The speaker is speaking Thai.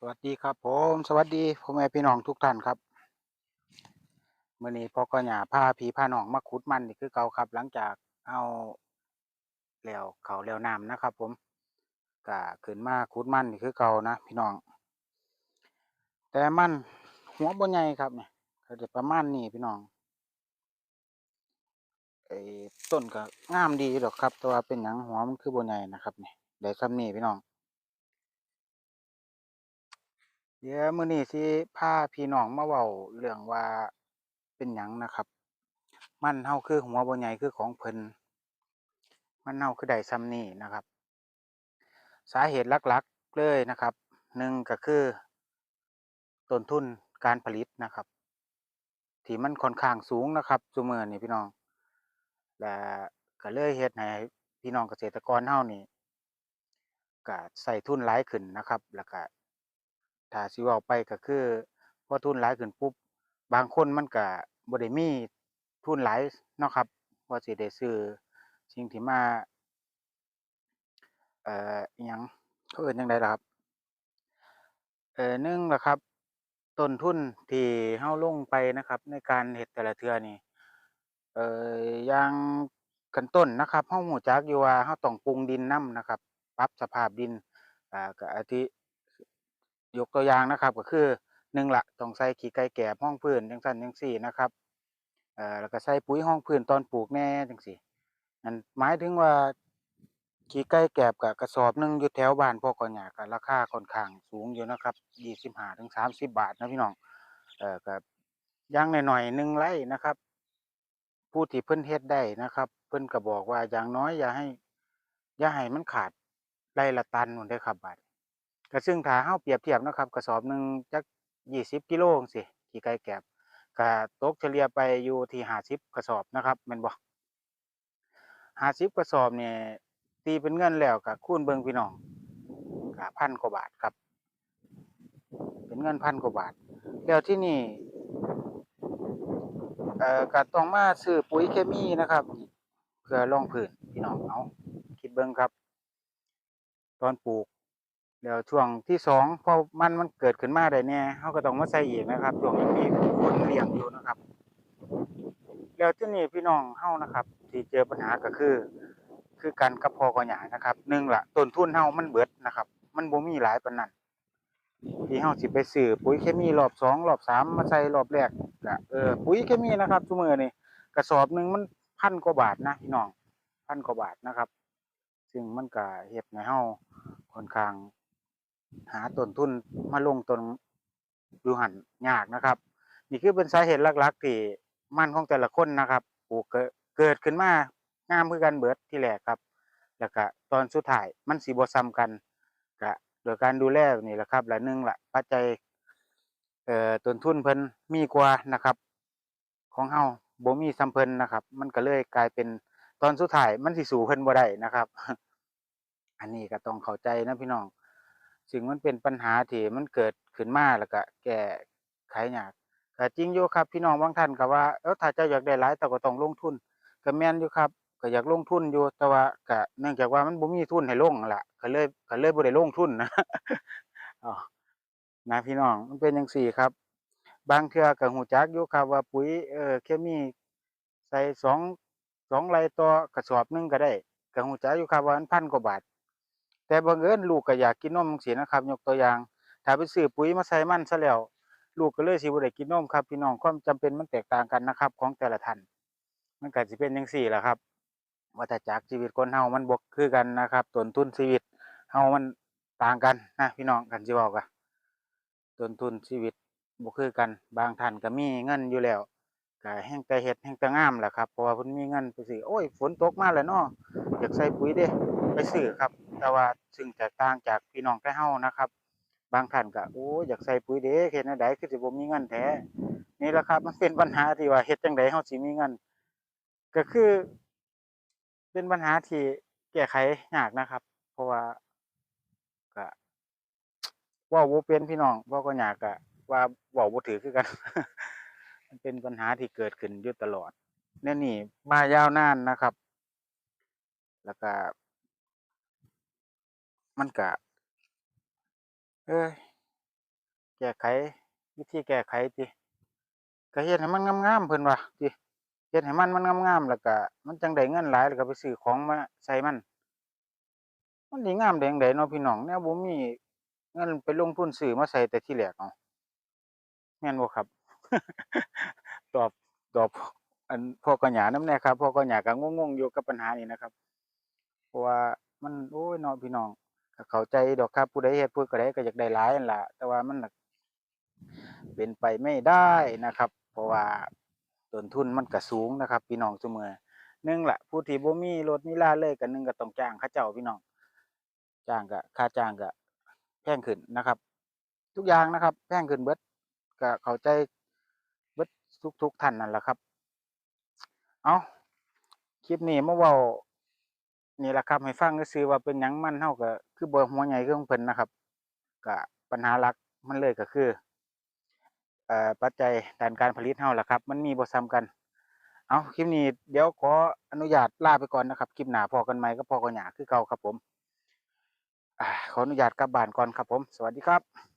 สวัสดีครับผมสวัสดีพ่อแม่พี่น้องทุกท่านครับเมื่อนี้พ่อก็หยาพาพี่พานองมาขุดมันนี่คือเก่าครับ หลังจากเอาแล้วเขาแล้วน้ำนะครับ ผมก็ขึ้นมาขุดมันนี่คือเก่านะพี่น้อง แต่มันหัวบนใหญ่ครับเนี่ยก็จะประมาณนี้พี่น้องไอ้ต้นก็งามดีอยู่ดอกครับแต่ว่าเป็นหยังหัวมันคือบนใหญ่นะครับเนี่ยได้ซ้ำนี่พี่น้อง เดี๋ยวมื้อนี้สิพาพี่น้องมาเว้าเรื่องว่าเป็นหยังนะครับ มันเฮาคือหัวบ่ใหญ่คือของเพิ่นมันเฮาคือได้ส่ำนี้นะครับ สาเหตุหลักๆเลยนะครับหนึ่งก็คือต้นทุนการผลิตนะครับ ที่มันค่อนข้างสูงนะครับซุมื้อนี้พี่น้อง และก็เลยเฮ็ดให้พี่น้องเกษตรกรเฮานี่ก็ใช้ทุนหลายขึ้นนะครับ แล้วก็ ถ้าสิเว้าไปก็คือพอทุนหลายขึ้นปุ๊บบางคนมันก็บ่ได้มีทุนหลายเนาะครับพอสิได้ซื้อสิ่งที่มา เอ่ออิหยังเขาเอิ้นจังใดล่ะครับ เอ่อหนึ่งล่ะครับ ต้นทุนที่เฮาลงไปนะครับ ในการเฮ็ดแต่ละเทื่อนี่ เอ่อ อย่างขั้นต้นนะครับเฮารู้จักอยู่ว่าเฮาต้องปรุงดินนำนะครับ ปรับสภาพดิน อ่าก็อาทิ ยกตัวอย่างนะครับ ก็คือหนึ่งละต้องใส่ขี้ไก่แกบรองพื้นจังซั้นจังซี้นะครับเอ่อแล้วก็ใส่ปุ๋ยรองพื้นตอนปลูกแน่จั่งซี้นั่นหมายถึงว่าขี้ไก่แกบก็กระสอบนึ่งอยู่แถวบ้านพ่อก็หญ้าก็ราคาค่อนข้างสูงอยู่นะครับยี่สิบห้าถึงสามสิบบาทนะพี่น้องเอ่อก็อย่างน้อยๆหนึ่งไร่นะครับ ผู้ที่เพิ่นเฮ็ดได้นะครับ เพิ่นก็บอกว่าอย่างน้อยอย่าให้ อย่าให้มันขาดไร่ละตันพู้นเด้ครับบาท ดนี้ก็ซึ่งถ้าเฮาเปรียบเทียบนะครับกระสอบหนึ่งจักยี่สิบกิโลจั่งซี้ขี้ไก่แกบก็ตกเฉลี่ยไปอยู่ที่ห้าสิบกระสอบนะครับแม่นบ่ห้าสิบกระสอบเนี่ยตีเป็นเงินแล้วก็คูณเบิงพี่น้องก็พันกว่าบาทครับ เป็นเงินพันกว่าบาท แล้วที่นี่เอ่อก็ต้องมาซื้อปุ๋ยเคมีนะครับเพื่อรองพื้นพี่น้องเอาคิดเบิงครับ ตอนปลูก แล้วช่วงที่สองพอมันมันเกิดขึ้นมาได้แน่เฮาก็ต้องมาใส่อีกนะครับช่วงยังมีคนเลี้ยงอยู่นะครับ แล้วที่นี่พี่น้องเฮานะครับ ที่เจอปัญหาก็คือ คือกันกับพอกอหญ้านะครับหนึ่งละต้นทุนเฮามันเบิดนะครับ มันบ่มีหลายปานนั้นที่เฮาสิไปซื้อปุ๋ยเคมีรอบสองรอบสามมาใส่รอบแรกก็เออปุ๋ยเคมีนะครับซุมื้อนี้กระสอบหนึ่งมันพันกว่าบาทนะพี่น้องพันกว่าบาทนะครับ ซึ่งมันก็เฮ็ดให้เฮาค่อนข้าง หาต้นทุนมาลงต้นอยู่หันยากนะครับ นี่คือเป็นสาเหตุหลักๆที่มันของแต่ละคนนะครับปลูกเกิดขึ้นมางามคือกันเบิดที่แรกครับ แล้วก็ตอนสุดท้ายมันสิบ่ซ้ำกันก็โดยการดูแลนี่แหละครับและนึ่งละปัจจัยเอ่อต้นทุนเพิ่นมีกว่านะครับ ของเฮาบ่มีซ้ำเพิ่นนะครับ มันก็เลยกลายเป็นตอนสุดท้ายมันสิสู้เพิ่นบ่ได้นะครับ อันนี้ก็ต้องเข้าใจนะพี่น้อง ซึ่งมันเป็นปัญหาที่มันเกิดขึ้นมาแล้วก็แก้ไขยากก็จริงอยู่ครับพี่น้องบางท่านก็ว่าเออถ้าเจ้าอยากได้หลายเจ้าก็ต้องลงทุนก็แม่นอยู่ครับก็อยากลงทุนอยู่แต่ว่าก็เนื่องจากว่ามันบ่มีทุนให้ลงล่ะก็เลยก็เลยบ่ได้ลงทุนนะอ้อนะพี่น้องมันเป็นจังซี่ครับ บางเทือก็ฮู้จักอยู่ครับว่าปุ๋ยเออเคมีใส่สองสองไรต่อกระสอบนึงก็ได้ก็ฮู้จักอยู่ครับว่ามันพันกว่าบาท แต่บังเอิญลูกก็อยากกินนมจังซี่นะครับ ยกตัวอย่าง ถ้าไปซื้อปุ๋ยมาใส่มันซะแล้วลูกก็เลยสิบ่ได้กินนมครับพี่น้องความจำเป็นมันแตกต่างกันนะครับ ของแต่ละท่านมันก็สิเป็นจังซี่แหละครับวัฏจักรชีวิตคนเฮามันบ่คือกันนะครับต้นทุนชีวิตเฮามันต่างกันนะพี่น้องกันสิเว้าก็ต้นทุนชีวิตบ่คือกัน บางท่านก็มีเงินอยู่แล้วก็แฮ่งแต่เฮ็ดแฮ่งแต่งามแหละครับเพราะว่าเพิ่นมีเงินไปซื้อโอ้ยฝนตกมาแล้วเนาะอยากใส่ปุ๋ยเด้ไปซื้อครับ แต่ว่าซึ่งแตกต่างจากพี่น้องแต่เฮานะครับ บางท่านก็โอ้ยอยากใส่ปุ๋ยเด้เฮ็ดแนวใดคือสิบ่มีเงินแท้นี่แหละครับ มันเป็นปัญหาที่ว่าเฮ็ดจังใดเฮาสิมีเงิน ก็คือ เป็นปัญหาที่แก้ไขยากนะครับ เพราะว่าก็ว้าบ่เป็นพี่น้องว้าก็ยากก็ว่าเว้าบ่ถูกคือกัน มันเป็นปัญหาที่เกิดขึ้นอยู่ตลอดแนวนี้มายาวนานนะครับ แล้วก็ มันก็เอ้ยแก้ไข วิธีแก้ไขติก็เฮ็ดให้มันงามๆเพิ่นว่าติเฮ็ดให้มันมันงามๆแล้วก็มันจังได้เงินหลายแล้วก็ไปซื้อของมาใส่มัน มันสิงามได้งใดเนาะพี่น้องแนวบ่มีเงินไปลงทุนซื้อมาใส่แต่ที่แรกเอ้าแม่นบ่ครับ ตอบตอบอันพ่อกับหญ้าน้ำแน่ครับพ่อกับหญ้าก็งงๆอยู่กับปัญหานี้นะครับ เพราะว่ามันโอ้ยเนาะพี่น้อง ก็เข้าใจดอกครับผู้ใดเฮ็ดผู้ใดก็อยากได้หลายนั่นล่ะ แต่ว่ามันเป็นไปไม่ได้นะครับ เพราะว่าต้นทุนมันก็สูงนะครับ พี่น้องซุมื้อหนึ่งละผู้ที่บ่มีรถมีลาเลยก็หนึ่งก็ต้องจ้างเขาเจ้าพี่น้องจ้างก็ค่าจ้างก็แพงขึ้นนะครับ ทุกอย่างนะครับ แพงขึ้นเบิดก็เข้าใจเบิดทุกๆท่านนั่นแหละครับ เอาคลิปนี้เมาเว้าน นี่แหละครับให้ฟังก็ซื่อว่าเป็นหยังมันเฮาก็คือบ่หัวใหญ่คือของเพิ่นนะครับก็ปัญหาหลักมันเลยก็คือเอ่อปัจจัยด้านการผลิตเฮาแหละครับ มันมีบ่ซ้ำกัน เอาคลิปนี้เดี๋ยวขออนุญาตลาไปก่อนนะครับคลิปหน้าพอกันใหม่กับพ่อกับหยาคือเก่าครับผมอ่าขออนุญาตกลับบ้านก่อนครับผม สวัสดีครับ